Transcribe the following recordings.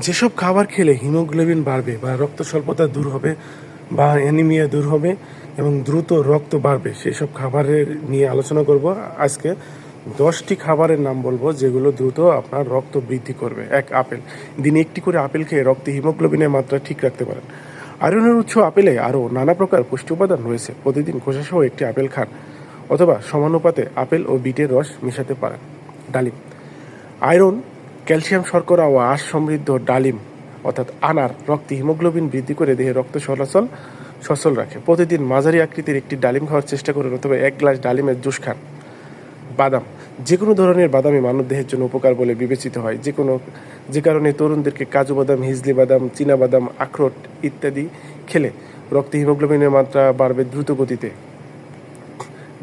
যেসব খাবার খেলে হিমোগ্লোবিন বাড়বে বা রক্ত স্বল্পতা দূর হবে বা অ্যানিমিয়া দূর হবে এবং দ্রুত রক্ত বাড়বে সেই সব খাবারের নিয়ে আলোচনা করব। আজকে দশটি খাবারের নাম বলব যেগুলো দ্রুত আপনার রক্ত বৃদ্ধি করবে। এক, আপেল। দিনে একটি করে আপেল খেয়ে রক্তে হিমোগ্লোবিনের মাত্রা ঠিক রাখতে পারেন। আয়রনের উৎস আপেলে আরও নানা প্রকার পুষ্টি উপাদান রয়েছে। প্রতিদিন খোসাসহ একটি আপেল খান অথবা সমানুপাতে আপেল ও বিটের রস মেশাতে পারেন। ডালিম। আয়রন ক্যালসিয়াম শর্করা ও আঁশ সমৃদ্ধ ডালিম, অর্থাৎ আনার রক্তে হিমোগ্লোবিন বৃদ্ধি করে দেহে রক্ত চলাচল সচল রাখে। প্রতিদিন মাঝারি আকৃতির একটি ডালিম খাওয়ার চেষ্টা করুন অথবা এক গ্লাস ডালিমের জুস খান। বাদাম যে কোনো ধরনের বাদামই মানব দেহের জন্য উপকার বলে বিবেচিত হয়। যে কোনো যে কারণে তরুণদেরকে কাজু বাদাম, হিজলি বাদাম, চীনা বাদাম, আখরোট ইত্যাদি খেলে রক্তে হিমোগ্লোবিনের মাত্রা বাড়বে দ্রুত গতিতে।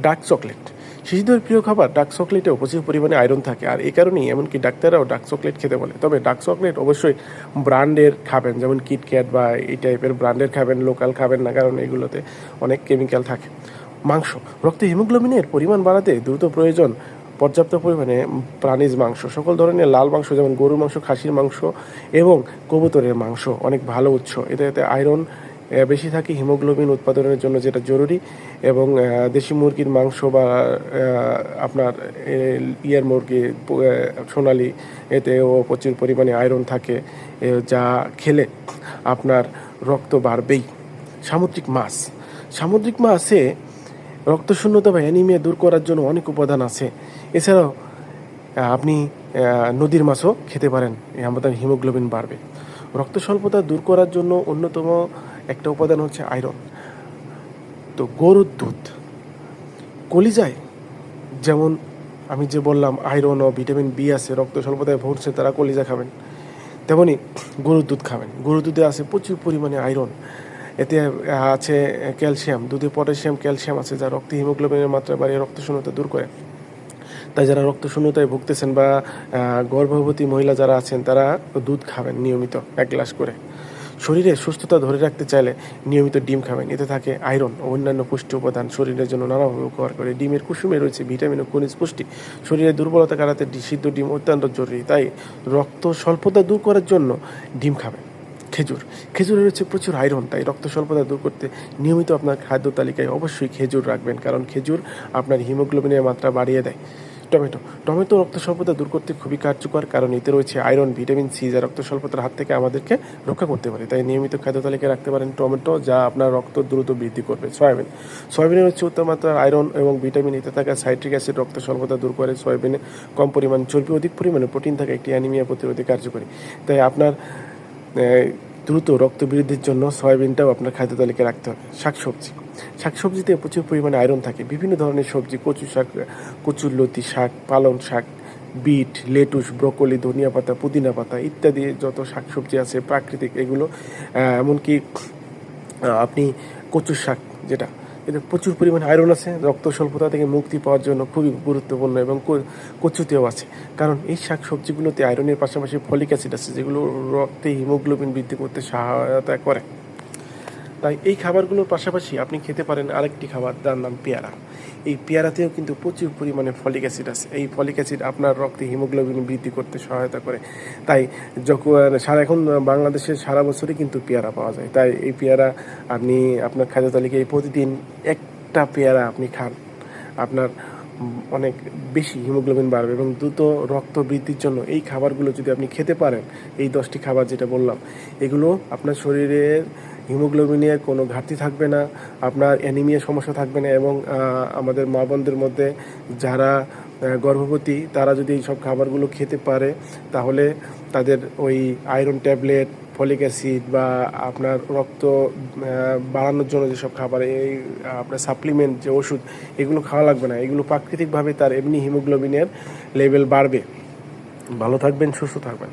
ডার্ক চকলেট শিশুদের প্রিয় খাবার ডার্ক চকলেটে প্রচুর পরিমাণে আয়রন থাকে, আর এই কারণেই এমনকি ডাক্তাররাও ডার্ক চকলেট খেতে বলে। তবে ডার্ক চকলেট অবশ্যই ব্র্যান্ডের খাবেন, যেমন কিটক্যাট বা এই টাইপের ব্র্যান্ডের খাবেন, লোকাল খাবেন না, কারণ এগুলোতে অনেক কেমিক্যাল থাকে। মাংস, রক্তে হিমোগ্লোবিনের পরিমাণ বাড়াতে দ্রুত প্রয়োজন পর্যাপ্ত পরিমাণে প্রাণীজ মাংস। সকল ধরনের লাল মাংস, যেমন গরুর মাংস, খাসির মাংস এবং কবুতরের মাংস, অনেক ভালো উৎস। এতে এতে আয়রন বেশি থাকে হিমোগ্লোবিন উৎপাদনের জন্য যেটা জরুরি এবং দেশি মুরগির মাংস বা আপনার ইয়ার মুরগি সোনালি এতেও প্রচুর পরিমাণে আয়রন থাকে যা খেলে আপনার রক্ত বাড়বেই। সামুদ্রিক মাছ। সামুদ্রিক মাছে রক্তশূন্যতা বা অ্যানিমিয়া দূর করার জন্য অনেক উপাদান আছে। এছাড়াও আপনি নদীর মাছও খেতে পারেন আমাদের হিমোগ্লোবিন বাড়বে। রক্ত স্বল্পতা দূর করার জন্য অন্যতম একটা উপাদান হচ্ছে আয়রন। তো গরুর দুধ, কলিজায় যেমন আমি যে বললাম আয়রন ও ভিটামিন বি আছে, রক্ত স্বল্পতায় ভরছে, তারা কলিজা খাবেন। তেমনি গরুর দুধ খাবেন। গরুর দুধে আছে প্রচুর পরিমাণে আয়রন। এতে আছে ক্যালসিয়াম। দুধে পটাশিয়াম, ক্যালসিয়াম আছে যা রক্তে হিমোগ্লোবিনের মাত্রা বাড়িয়ে রক্ত শূন্যতা দূর করে। তাই যারা রক্ত শূন্যতায় ভুগতেছেন বা গর্ভবতী মহিলা যারা আছেন, তারা দুধ খাবেন নিয়মিত, এক গ্লাস করে। শরীরে সুস্থতা ধরে রাখতে চাইলে নিয়মিত ডিম খাবেন। এতে থাকে আয়রন ও অন্যান্য পুষ্টি উপাদান শরীরের জন্য নানাভাবে উপকার করে। ডিমের কুসুমে রয়েছে ভিটামিন ও খনিজ পুষ্টি। শরীরের দুর্বলতা কাটাতে সিদ্ধ ডিম অত্যন্ত জরুরি। তাই রক্ত স্বল্পতা দূর করার জন্য ডিম খাবেন। খেজুর। খেজুরে রয়েছে প্রচুর আয়রন, তাই রক্ত স্বল্পতা দূর করতে নিয়মিত আপনার খাদ্য তালিকায় অবশ্যই খেজুর রাখবেন। কারণ খেজুর আপনার হিমোগ্লোবিনের মাত্রা বাড়িয়ে দেয়। টমেটো। টমেটো রক্ত স্বল্পতা দূর করতে খুবই কার্যকর কারণ এতে রয়েছে আয়রন, ভিটামিন সি, যা রক্ত স্বল্পতার হাত থেকে আমাদেরকে রক্ষা করতে পারে। তাই নিয়মিত খাদ্য তালিকায় রাখতে পারেন টমেটো, যা আপনার রক্ত দ্রুত বৃদ্ধি করবে। সয়াবিন। সয়াবিনে হচ্ছে উচ্চমাত্রার আয়রন এবং ভিটামিন এতে থাকা সাইট্রিক অ্যাসিড রক্ত স্বল্পতা দূর করে। সয়াবিনে কম পরিমাণ চর্বি অধিক পরিমাণে প্রোটিন থাকে একটি অ্যানিমিয়া প্রতিরোধে কার্যকরী। তাই আপনার দ্রুত রক্ত বৃদ্ধির জন্য সয়াবিনটাও আপনার খাদ্য তালিকায় রাখতে হবে। শাকসবজি। শাকসবজিতে প্রচুর পরিমাণে আয়রন থাকে। বিভিন্ন ধরনের সবজি, কচু শাক কচুর লতি শাক, পালং শাক, বিট, লেটুস, ব্রকলি, ধনিয়া পাতা, পুদিনা পাতা ইত্যাদি যত শাকসবজি আছে, প্রাকৃতিক এগুলো এমনকি আপনি কচুর শাক যেটা, এতে প্রচুর পরিমাণে আয়রন আছে, রক্ত স্বল্পতা থেকে মুক্তি পাওয়ার জন্য খুবই গুরুত্বপূর্ণ এবং কচুতেও আছে। কারণ এই শাক সবজিগুলোতে আয়রনের পাশাপাশি ফলিক অ্যাসিড আছে, যেগুলো রক্তে হিমোগ্লোবিন বৃদ্ধি করতে সহায়তা করে। তাই এই খাবারগুলোর পাশাপাশি আপনি খেতে পারেন আরেকটি খাবার যার নাম পেয়ারা। এই পেয়ারাতেও কিন্তু প্রচুর পরিমাণে ফলিক অ্যাসিড আছে। এই ফলিক অ্যাসিড আপনার রক্তে হিমোগ্লোবিন বৃদ্ধি করতে সহায়তা করে। তাই যখন সারা এখন বাংলাদেশে সারা বছরই কিন্তু পেয়ারা পাওয়া যায়। তাই এই পেয়ারা আপনি আপনার খাদ্য তালিকায় প্রতিদিন একটা পেয়ারা আপনি খান। আপনার অনেক বেশি হিমোগ্লোবিন বাড়বে এবং দ্রুত রক্ত বৃদ্ধির জন্য এই খাবারগুলো যদি আপনি খেতে পারেন, এই দশটি খাবার যেটা বললাম, এগুলো আপনার শরীরের হিমোগ্লোবিনের কোনো ঘাটতি থাকবে না, আপনার অ্যানিমিয়া সমস্যা থাকবে না এবং আমাদের মা বোনদের মধ্যে যারা গর্ভবতী, তারা যদি এই সব খাবারগুলো খেতে পারে, তাহলে তাদের ওই আয়রন ট্যাবলেট ফলিক অ্যাসিড বা আপনার রক্ত বাড়ানোর জন্য যেসব খাবার, এই, আপনার সাপ্লিমেন্ট যে ওষুধ, এগুলো খাওয়া লাগবে না। এগুলো প্রাকৃতিকভাবে তার এমনি হিমোগ্লোবিনের লেভেল বাড়বে। ভালো থাকবেন, সুস্থ থাকবেন।